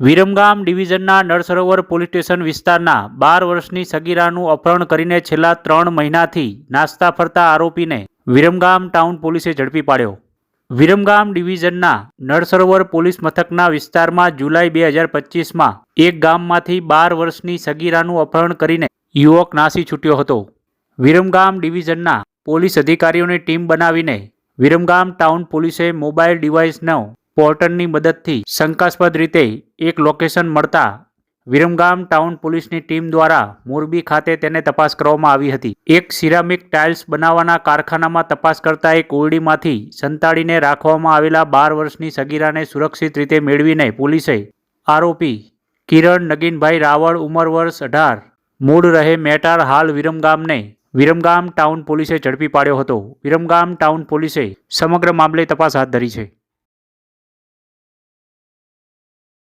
વિરમગામ ડિવિઝનના Nalsarovar police station વિસ્તારના બાર વર્ષની સગીરાનું અપહરણ કરીને છેલ્લા ત્રણ મહિનાથી નાસ્તા ફરતા આરોપીને વિરમગામ ટાઉન પોલીસે ઝડપી પાડ્યો. વિરમગામ ડિવિઝનના નળસરોવર પોલીસ મથકના વિસ્તારમાં જુલાઈ બે હજાર પચીસમાં એક ગામમાંથી બાર વર્ષની સગીરાનું અપહરણ કરીને યુવક નાસી છૂટ્યો હતો. વિરમગામ ડિવિઝનના પોલીસ અધિકારીઓની ટીમ બનાવીને વિરમગામ ટાઉન પોલીસે મોબાઈલ ડિવાઇસનો પોર્ટલની મદદથી શંકાસ્પદ રીતે એક લોકેશન મળતા વિરમગામ ટાઉન પોલીસની ટીમ દ્વારા મોરબી ખાતે તેને તપાસ કરવામાં આવી હતી. એક સિરામિક ટાઇલ્સ બનાવવાના કારખાનામાં તપાસ કરતા એક ઓરડીમાંથી સંતાડીને રાખવામાં આવેલા બાર વર્ષની સગીરાને સુરક્ષિત રીતે મેળવીને પોલીસે આરોપી કિરણ નગીનભાઈ રાવળ ઉંમર વર્ષ અઢાર, મૂળ રહે મેટાર હાલ વિરમગામને વિરમગામ ટાઉન પોલીસે ઝડપી પાડ્યો હતો. વિરમગામ ટાઉન પોલીસે સમગ્ર મામલે તપાસ હાથ ધરી છે.